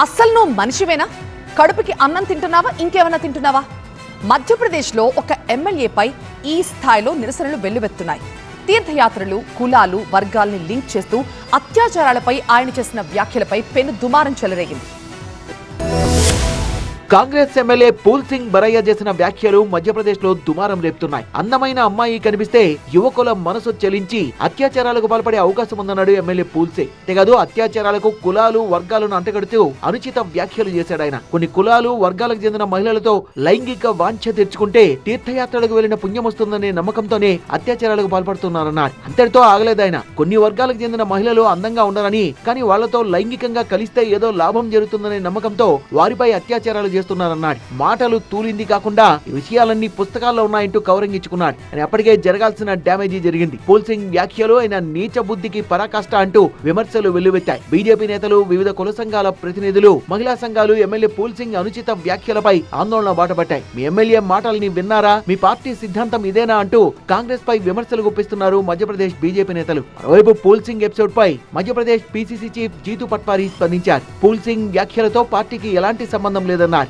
అస్సలు నువ్వు మనిషివేనా? కడుపుకి అన్నం తింటున్నావా? ఇంకేమైనా తింటున్నావా? మధ్యప్రదేశ్లో ఒక ఎమ్మెల్యేపై ఈ స్థాయిలో నిరసనలు వెల్లువెత్తున్నాయి. తీర్థయాత్రలు కులాలు వర్గాల్ని లింక్ చేస్తూ అత్యాచారాలపై ఆయన చేసిన వ్యాఖ్యలపై పెను దుమారం చెలరేగింది. కాంగ్రెస్ ఎమ్మెల్యే పూల్ సింగ్ బరయ్య చేసిన వ్యాఖ్యలు మధ్యప్రదేశ్లో దుమారం రేపుతున్నాయి. అందమైన అమ్మాయి కనిపిస్తే యువకుల మనసు చెలించి అత్యాచారాలకు పాల్పడే అవకాశం ఉందన్నాడు ఎమ్మెల్యే పూల్ సింగ్. తెగదు అత్యాచారాలకు కులాలు వర్గాలను అంటగడుతూ అనుచిత వ్యాఖ్యలు చేశాడు ఆయన. కొన్ని కులాలు వర్గాలకు చెందిన మహిళలతో లైంగిక వాంఛ తెచ్చుకుంటే తీర్థయాత్రలకు వెళ్ళిన పుణ్యం వస్తుందనే నమ్మకంతోనే అత్యాచారాలకు పాల్పడుతున్నారన్నారు. అంతటితో ఆగలేదు ఆయన. కొన్ని వర్గాలకు చెందిన మహిళలు అందంగా ఉండరని కానీ వాళ్ళతో లైంగికంగా కలిస్తే ఏదో లాభం జరుగుతుందనే నమ్మకంతో వారిపై అత్యాచారాలు చేస్తున్నారన్నాడు మాటలు తూలింది కాకుండా విషయాలన్నీ పుస్తకాల్లో ఉన్నాయంటూ కౌరంగించుకున్నాడు అని అప్పటికే జరగాల్సిన డ్యామేజీ జరిగింది. పూల్ సింగ్ వ్యాఖ్యలు ఆయన నీచ బుద్ధికి పరాకాష్ట అంటూ విమర్శలు వెల్లువెత్తాయి. బీజేపీ నేతలు వివిధ కుల సంఘాల ప్రతినిధులు మహిళా సంఘాలు ఎమ్మెల్యే పోల్సింగ్ అనుచిత వ్యాఖ్యలపై ఆందోళన బాటపట్టాయి మీ ఎమ్మెల్యే మాటల్ని విన్నారా? మీ పార్టీ సిద్ధాంతం ఇదేనా అంటూ కాంగ్రెస్ పై విమర్శలు గుప్పిస్తున్నారు మధ్యప్రదేశ్ బీజేపీ నేతలు. మరోవైపు పూల్ సింగ్ ఎపిసోడ్ పై మధ్యప్రదేశ్ పీసీసీ చీఫ్ జీతు పట్వారీ స్పందించారు. పోల్సింగ్ వ్యాఖ్యలతో పార్టీకి ఎలాంటి సంబంధం లేదన్నారు.